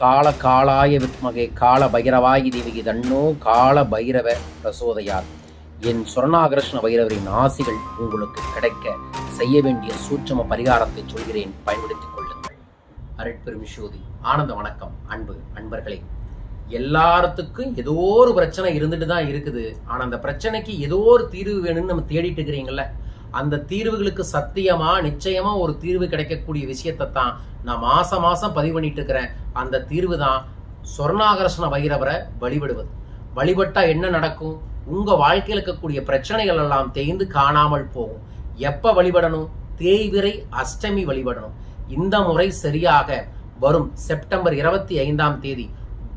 கால காலாய வித்மகே கால பைரவாயி தேவிகி தன்னோ கால பைரவ பிரசோதையார். என் சுரணாகிருஷ்ண பைரவரின் ஆசிகள் உங்களுக்கு கிடைக்க செய்ய வேண்டிய சூட்சம பரிகாரத்தை சொல்கிறேன். பயன்படுத்திக் கொள்ளுங்கள். அருட்பெரும் அருட்பெருமிஷோதி ஆனந்த வணக்கம். அன்பு அன்பர்களே எல்லாத்துக்கும் ஏதோ ஒரு பிரச்சனை இருந்துட்டு தான் இருக்குது. ஆனால் அந்த பிரச்சனைக்கு ஏதோ ஒரு தீர்வு வேணும்னு நம்ம தேடிட்டு இருக்கிறீங்களே அந்த தீர்வுகளுக்கு சத்தியமா நிச்சயமா ஒரு தீர்வு கிடைக்கக்கூடிய விஷயத்தை தான் நான் மாசம் மாசம் பதிவு பண்ணிட்டு இருக்கிறேன். அந்த தீர்வு தான் சொர்ணாகர்ஷண வைரவரை வழிபடுவது. வழிபட்டா என்ன நடக்கும்? உங்க வாழ்க்கையில் இருக்கக்கூடிய பிரச்சனைகள் எல்லாம் தேய்ந்து காணாமல் போகும். எப்ப வழிபடணும்? தேய்விரை அஷ்டமி வழிபடணும். இந்த முறை சரியாக வரும் செப்டம்பர் இருபத்தி ஐந்தாம் தேதி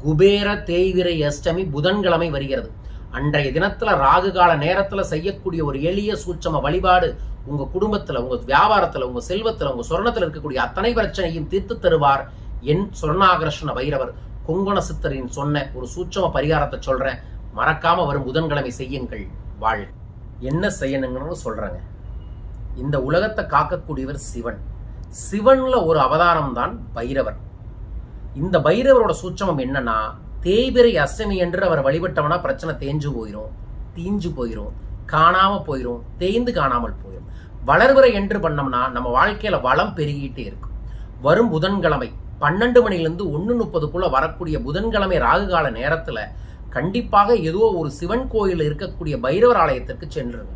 குபேர தேய்விரை அஷ்டமி புதன்கிழமை வருகிறது. அன்றைய தினத்துல ராகு கால நேரத்துல செய்யக்கூடிய ஒரு எளிய சூட்சம வழிபாடு உங்க குடும்பத்துல உங்க வியாபாரத்துல உங்க செல்வத்துல உங்க சொர்ணத்துல இருக்கக்கூடிய அத்தனை பிரச்சனையும் தீர்த்து தருவார் என் சொர்ணாகர்ஷ்ண பைரவர். கொங்கண சித்தரின் சொன்ன ஒரு சூட்சம பரிகாரத்தை சொல்றேன். மறக்காம வரும் புதன்கிழமை செய்யுங்கள். வாழ் என்ன செய்யணுங்கன்னு சொல்றேங்க. இந்த உலகத்தை காக்கக்கூடியவர் சிவன். சிவன்ல ஒரு அவதாரம் தான் பைரவர். இந்த பைரவரோட சூட்சமம் என்னன்னா தேய்பிரை அஷ்டமி என்று அவர் வழிபட்டவனா பிரச்சனை தேஞ்சு போயிடும் தீஞ்சு போயிடும் காணாம போயிடும் தேய்ந்து காணாமல் போயிடும் வளர்வரை என்று பண்ணோம்னா நம்ம வாழ்க்கையில வளம் பெருகிட்டே இருக்கும். வரும் புதன்கிழமை பன்னெண்டு மணிலேருந்து ஒன்று முப்பதுக்குள்ள வரக்கூடிய புதன்கிழமை ராகு கால நேரத்துல கண்டிப்பாக ஏதோ ஒரு சிவன் கோயில் இருக்கக்கூடிய பைரவர் ஆலயத்திற்கு சென்றுருங்க.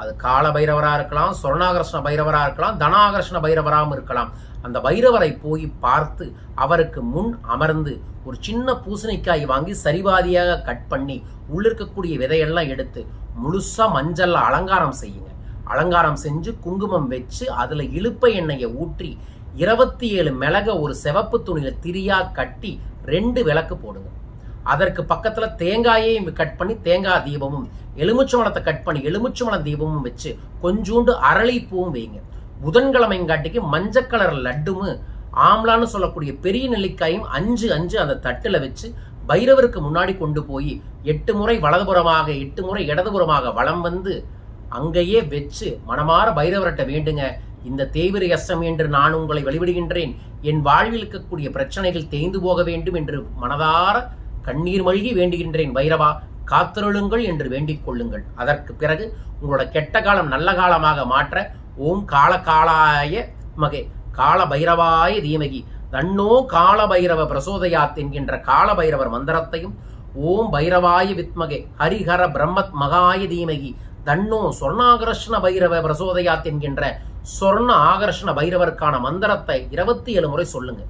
அது கால பைரவராக இருக்கலாம் சொர்ணாகர்ஷ்ண பைரவராக இருக்கலாம் தனாகர்ஷ்ண பைரவராகவும் இருக்கலாம். அந்த பைரவரை போய் பார்த்து அவருக்கு முன் அமர்ந்து ஒரு சின்ன பூசணிக்காய் வாங்கி சரிபாதியாக கட் பண்ணி உள்ளிருக்கக்கூடிய விதையெல்லாம் எடுத்து முழுசாக மஞ்சளில் அலங்காரம் செய்யுங்க. அலங்காரம் செஞ்சு குங்குமம் வச்சு அதில் இழுப்ப எண்ணெயை ஊற்றி இருபத்தி ஏழு மிளக ஒரு சிவப்பு துணியில் திரியாக கட்டி ரெண்டு விளக்கு போடுங்க. அதற்கு பக்கத்தில் தேங்காயை கட் பண்ணி தேங்காய் தீபமும் எலுமிச்சம்பழத்தை கட் பண்ணி எலுமிச்சம்பழம் தீபமும் வச்சு கொஞ்சூண்டு அரளிப்பூவும் வைங்க. புதன்கிழமைங்காட்டிக்கு மஞ்சள் கலர் லட்டுமு ஆம்லான்னு சொல்லக்கூடிய பெரிய நெல்லிக்காயும் அஞ்சு அஞ்சு அந்த தட்டில் வச்சு பைரவருக்கு முன்னாடி கொண்டு போய் எட்டு முறை வலதுபுறமாக எட்டு முறை இடதுபுறமாக வலம் வந்து அங்கேயே வச்சு மனமாற பைரவர்கிட்ட வேண்டுங்க. இந்த தேய்விரை அஸ்தம் என்று நான் உங்களை வழிபடுகின்றேன். என் வாழ்வில் இருக்கக்கூடிய பிரச்சனைகள் தேய்ந்து போக வேண்டும் என்று மனதார கண்ணீர் மழுகி வேண்டுகின்றேன் பைரவா. காத்திருளுங்கள் என்று வேண்டிக் கொள்ளுங்கள். அதற்கு பிறகு உங்களோட கெட்ட காலம் நல்ல காலமாக மாற்ற ஓம் காலகாலாய மகே கால பைரவாய தீமகி. தன்னோ கால பைரவ பிரசோதயாத் என்கின்ற கால பைரவர் மந்திரத்தையும் ஓம் பைரவாய வித்மகே ஹரிஹர பிரம்மத் மகாய தீமகி. தன்னோ சொர்ணாகர்ஷ்ண பைரவ பிரசோதயாத் என்கின்ற சொர்ண ஆகர்ஷண பைரவருக்கான மந்திரத்தை இருபத்தி ஏழு முறை சொல்லுங்க.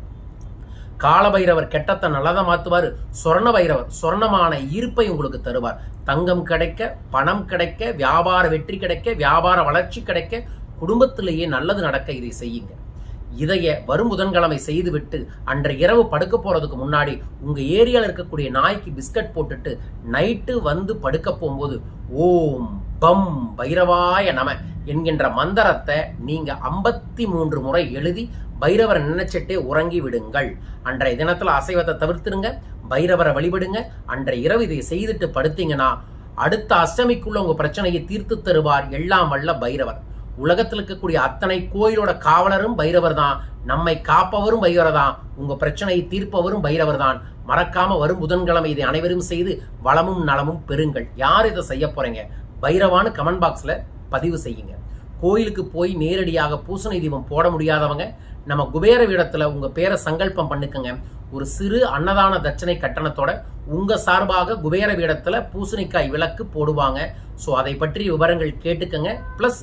காலபைரவர் கெட்டத்தை நல்லதை மாத்துவார் சொர்ண பைரவர் சொர்ணமான ஈர்ப்பை உங்களுக்கு தருவார். தங்கம் கிடைக்க பணம் கிடைக்க வியாபார வெற்றி கிடைக்க வியாபார வளர்ச்சி கிடைக்க குடும்பத்திலேயே நல்லது நடக்க இதை செய்யுங்க. இதைய வரும் புதன்கிழமை செய்துவிட்டு அன்றைய இரவு படுக்க போறதுக்கு முன்னாடி உங்க ஏரியாவில் இருக்கக்கூடிய நாய்க்கு பிஸ்கட் போட்டுட்டு நைட்டு வந்து படுக்க போகும்போது ஓம் பம் பைரவாய நம என்கின்ற மந்திரத்தை நீங்க ஐம்பத்தி மூன்று முறை எழுதி பைரவரை நினைச்சிட்டே உறங்கி விடுங்கள். அன்றைய தினத்துல அசைவத்தை தவிர்த்துருங்க பைரவரை வழிபடுங்க. அன்றைய இரவு இதை செய்துட்டு படுத்தீங்கன்னா அடுத்த அஷ்டமிக்குள்ள உங்க பிரச்சனையை தீர்த்து தருவார் எல்லாம் வல்ல பைரவர். உலகத்தில் இருக்கக்கூடிய அத்தனை கோயிலோட காவலரும் பைரவர் தான் நம்மை காப்பவரும் பைரவர் தான் உங்க பிரச்சனையை தீர்ப்பவரும் பைரவர் தான் மறக்காம வரும் புதன்கிழமை இதை அனைவரும் செய்து வளமும் நலமும் பெறுங்கள். யார் இதை செய்ய போறீங்க? பைரவான்னு கமெண்ட் பாக்ஸ்ல பதிவு செய்யுங்க. கோயிலுக்கு போய் நேரடியாக பூசணி தீபம் போட முடியாதவங்க நம்ம குபேர வீடத்தில் உங்கள் பேரை சங்கல்பம் பண்ணுக்குங்க. ஒரு சிறு அன்னதான தட்சணை கட்டணத்தோட உங்கள் சார்பாக குபேர வீடத்தில் பூசணிக்காய் விளக்கு போடுவாங்க. ஸோ அதை பற்றி விவரங்கள் கேட்டுக்கங்க. ப்ளஸ்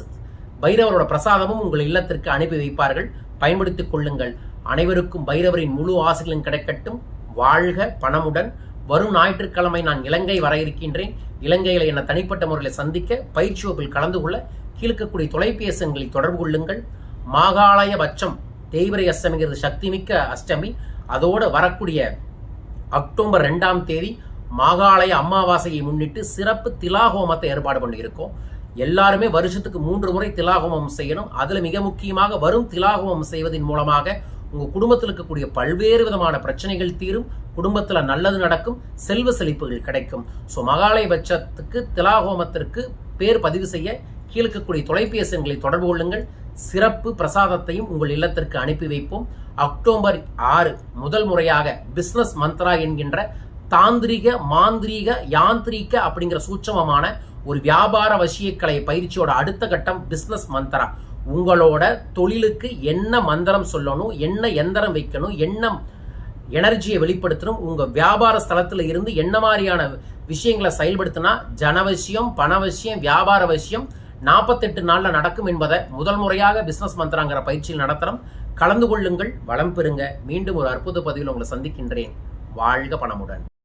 பைரவரோட பிரசாதமும் உங்கள் இல்லத்திற்கு அனுப்பி வைப்பார்கள். பயன்படுத்திக் கொள்ளுங்கள். அனைவருக்கும் பைரவரின் முழு ஆசைகளும் கிடைக்கட்டும். வாழ்க பணமுடன். வரும் ஞாயிற்றுக்கிழமை நான் இலங்கை வர இருக்கின்றேன். இலங்கையில் என்னை தனிப்பட்ட முறையில் சந்திக்க பயிற்சி வகுப்பில் கலந்து கொள்ள கீழ்க்கக்கூடிய தொலைபேசங்களில் தொடர்பு கொள்ளுங்கள். மாகாளய பட்சம் தேய்பிரை அஷ்டமிங்கிறது சக்தி மிக்க அஷ்டமி. அதோடு வரக்கூடிய அக்டோபர் ரெண்டாம் தேதி மாகாளய அமாவாசையை முன்னிட்டு சிறப்பு திலாகோமத்தை ஏற்பாடு பண்ணியிருக்கோம். எல்லாருமே வருஷத்துக்கு மூன்று முறை திலாகோமம் செய்யணும். அதில் மிக முக்கியமாக வரும் திலாகோமம் செய்வதன் மூலமாக உங்கள் குடும்பத்தில் இருக்கக்கூடிய பல்வேறு விதமான பிரச்சனைகள் தீரும் குடும்பத்தில் நல்லது நடக்கும் செல்வ செழிப்புகள் கிடைக்கும். ஸோ மகாலயபட்சத்துக்கு திலாகோமத்திற்கு பேர் பதிவு செய்ய கீழ்க்கக்கூடிய தொலைபேசி எண்களை தொடர்பு கொள்ளுங்கள். சிறப்பு பிரசாதத்தையும் உங்கள் இல்லத்திற்கு அனுப்பி வைப்போம். அக்டோபர் ஆறு முதல் முறையாக பிஸ்னஸ் மந்த்ரா என்கின்ற தாந்திரிக மாந்திரீக யாந்திரீக அப்படிங்கிற சூட்சமமான ஒரு வியாபார வசியக்கலை பயிற்சியோட அடுத்த கட்டம் பிஸ்னஸ் மந்திரம் உங்களோட தொழிலுக்கு என்ன மந்திரம் சொல்லணும் என்ன எந்திரம் வைக்கணும் என்ன எனர்ஜியை வெளிப்படுத்தணும் உங்கள் வியாபார ஸ்தலத்தில் இருந்து என்ன மாதிரியான விஷயங்களை செயல்படுத்தினா ஜனவசியம் பணவசியம் வியாபார வசியம் நாற்பத்தெட்டு நாளில் நடக்கும் என்பதை முதல் முறையாக பிஸ்னஸ் மந்திராங்கிற பயிற்சியில் நடத்துகிறோம் கலந்து கொள்ளுங்கள் வளம் பெறுங்க. மீண்டும் ஒரு அற்புத பதிவில் உங்களை சந்திக்கின்றேன். வாழ்க பணமுடன்